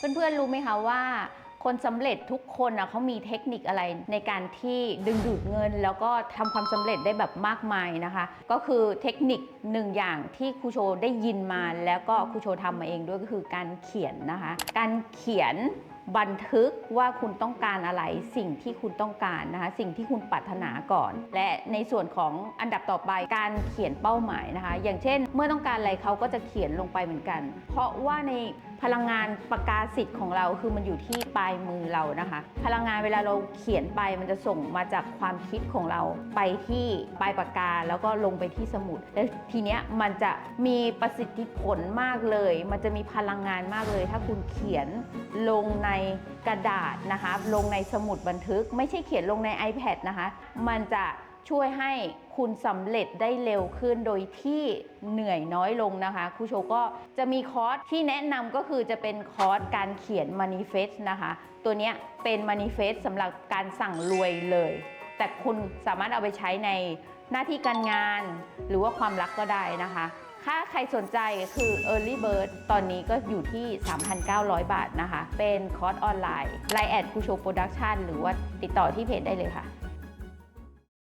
เพื่อนๆรู้ไหมคะว่าคนสำเร็จทุกคนนะเขามีเทคนิคอะไรในการที่ดึงดูดเงิน แล้วก็ทำความสำเร็จได้แบบมากมายนะคะ ก็คือเทคนิคหนึ่งอย่างที่ครูโชได้ยินมาแล้วก็ครูโชทำมาเองด้วยก็คือการเขียนนะคะ การเขียนบันทึกว่าคุณต้องการอะไรสิ่งที่คุณต้องการนะคะสิ่งที่คุณปรารถนาก่อน และในส่วนของอันดับต่อไปการเขียนเป้าหมายนะคะ อย่างเช่น เมื่อต้องการอะไรเขาก็จะเขียนลงไปเหมือนกัน เพราะว่าใน พลังงานปากกาสิทธิ์ของเราคือมันอยู่ที่ปลายมือเรานะคะ พลังงานเวลาเราเขียนไปมันจะส่งมาจากความคิดของเราไปที่ปลายปากกาแล้วก็ลงไปที่สมุดและทีเนี้ยมันจะมีประสิทธิผลมากเลย มันจะมีพลังงานมากเลย ถ้าคุณเขียนลงในกระดาษนะคะ ลงในสมุดบันทึก ไม่ใช่เขียนลงใน iPad นะคะ มันจะ ช่วยให้คุณสำเร็จได้เร็วขึ้นโดยที่เหนื่อยน้อยลงนะคะครูโชก็จะมีคอร์สที่แนะนำก็คือจะเป็นคอร์สการเขียน manifest นะคะ ตัวนี้เป็น manifest สำหรับการสั่งรวยเลย แต่คุณสามารถเอาไปใช้ในหน้าที่การงานหรือว่าความรักก็ได้นะคะถ้าใครสนใจคือ Early Bird ตอนนี้ก็อยู่ที่ 3,900 บาทนะคะ เป็นคอร์สออนไลน์ไลน์แอดคูโชโปรดักชันหรือว่าติดต่อที่เพจได้เลยค่ะ